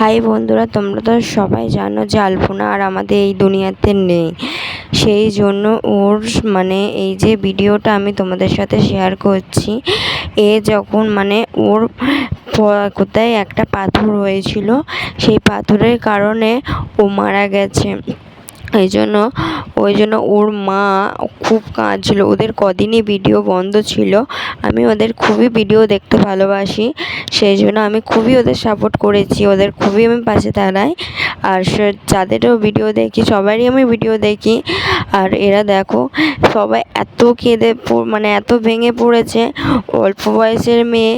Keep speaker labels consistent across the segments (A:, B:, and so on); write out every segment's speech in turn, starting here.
A: High বন্ধুরা, তোমরা তো সবাই জানো যে আলপনা আর আমাদের এই দুনিয়াতে নেই। সেই জন্য ওর মানে এই যে ভিডিওটা আমি তোমাদের সাথে শেয়ার করছি, এ যখন মানে ওর কোথায় একটা পাথর হয়েছিল, সেই পাথরের কারণে ও মারা গেছে। এই জন্য ওই জন্য ওর মা খুব কাঁদছিল। ওদের কদিনই ভিডিও বন্ধ ছিল। আমি ওদের খুবই ভিডিও দেখতে ভালোবাসি। সেই জন্য আমি খুবই ওদের সাপোর্ট করেছি। ওদের খুবই আমি পাশে দাঁড়াই। আর যাদেরও ভিডিও দেখি, সবারই আমি ভিডিও দেখি। আর এরা দেখো, সবাই এত কেঁদে মানে এত ভেঙে পড়েছে। অল্প বয়সের মেয়ে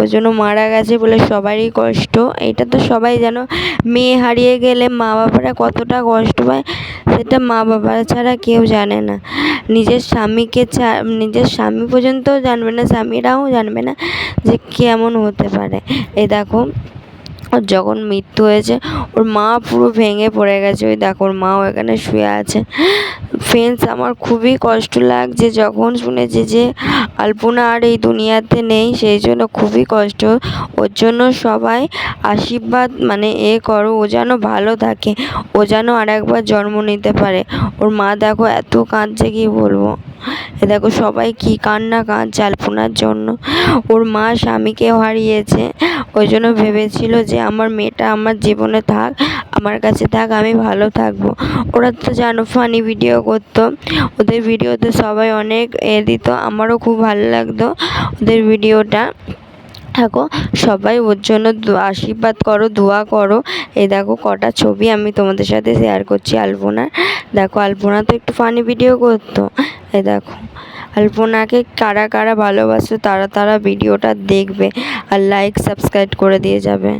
A: ওই জন্য মারা গেছে বলে সবারই কষ্ট। এটা তো সবাই জানো, মেয়ে হারিয়ে গেলে মা বাবারা কতটা কষ্ট পায়, সেটা মা বাবা ছাড়া কেউ জানে না। নিজের স্বামীকে নিজের স্বামী পর্যন্তও জানবে না, স্বামীরাও জানবে না যে কেমন হতে পারে। এ দেখো ওর যখন মৃত্যু হয়েছে, ওর মা পুরো ভেঙে পড়ে গেছে। ওই দেখো, ওর মাও এখানে শুয়ে আছে। ফ্রেন্ডস আমার খুবই কষ্ট লাগছে। যখন শুনেছি যে আলপনা আর এই দুনিয়াতে নেই, সেই জন্য খুবই কষ্ট। ওর জন্য সবাই আশীর্বাদ মানে এ করো, ও যেন ভালো থাকে। ও যেন আর একবার জন্ম নিতে পারে। ওর মা দেখো, এত কাঁদছে, কি বলব? দেখো সবাই কি কান্না কান আলপনার জন্য। ওর মা স্বামীকে হারিয়েছে। ওই জন্য ভেবেছিল যে আমার মেয়েটা আমার জীবনে থাক, আমার কাছে থাক, আমি ভালো থাকব। ওরা তো জানো ফানি ভিডিও করতো। ওদের ভিডিওতে সবাই অনেক এ দিত, আমারও খুব ভালো লাগতো ওদের ভিডিওটা থাকো, সবাই ওর জন্য আশীর্বাদ করো, দোয়া করো। এই দেখো কটা ছবি আমি তোমাদের সাথে শেয়ার করছি আলপনার দেখো আলপনা তো একটু ফানি ভিডিও করতো। এই দেখো, আলপনাকে কারা কারা ভালোবাসো তারা তারা ভিডিওটা দেখবে আর লাইক সাবস্ক্রাইব করে দিয়ে যাবে।